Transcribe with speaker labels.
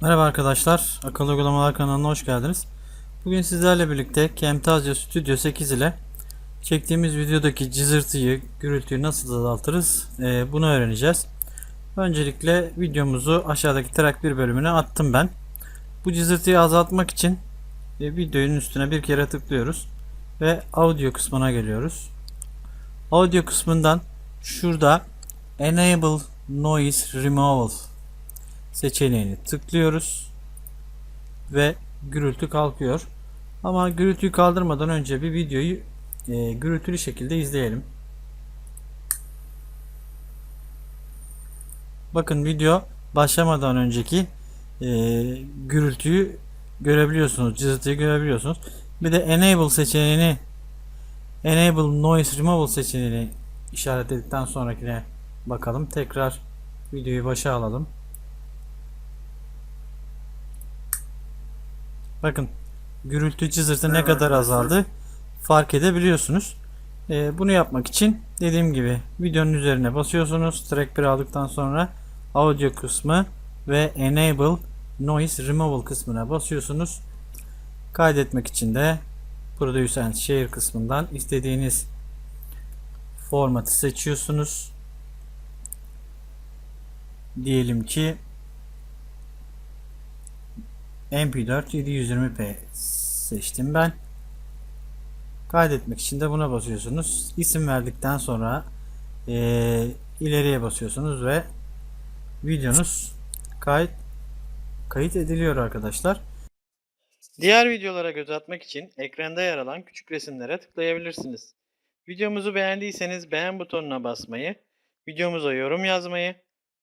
Speaker 1: Merhaba arkadaşlar, Akıllı Uygulamalar kanalına hoş geldiniz. Bugün sizlerle birlikte Camtasia Studio 8 ile çektiğimiz videodaki cızırtıyı, gürültüyü nasıl azaltırız e, bunu öğreneceğiz. Öncelikle videomuzu aşağıdaki track bir bölümüne attım ben. Bu cızırtıyı azaltmak için e, videonun üstüne bir kere tıklıyoruz ve audio kısmına geliyoruz. Audio kısmından şurada Enable Noise Removal seçeneğini tıklıyoruz ve gürültü kalkıyor. Ama gürültüyü kaldırmadan önce bir videoyu e, gürültülü şekilde izleyelim. Bakın video başlamadan önceki e, gürültüyü görebiliyorsunuz, cızırtıyı görebiliyorsunuz. Bir de Enable seçeneğini Enable Noise Removal seçeneğini işaretledikten sonrakine bakalım. Tekrar videoyu başa alalım. Bakın gürültü cızırtı ne kadar azaldı fark edebiliyorsunuz. Ee, bunu yapmak için dediğim gibi videonun üzerine basıyorsunuz. Track 1 aldıktan sonra audio kısmı ve enable noise removal kısmına basıyorsunuz. Kaydetmek için de Produce and Share kısmından istediğiniz formatı seçiyorsunuz. Diyelim ki MP4 720p seçtim ben. Kaydetmek için de buna basıyorsunuz. İsim verdikten sonra eee, ileriye basıyorsunuz ve videonuz kayıt kayıt ediliyor arkadaşlar. Diğer videolara göz atmak için ekranda yer alan küçük resimlere tıklayabilirsiniz. Videomuzu beğendiyseniz beğen butonuna basmayı, videomuza yorum yazmayı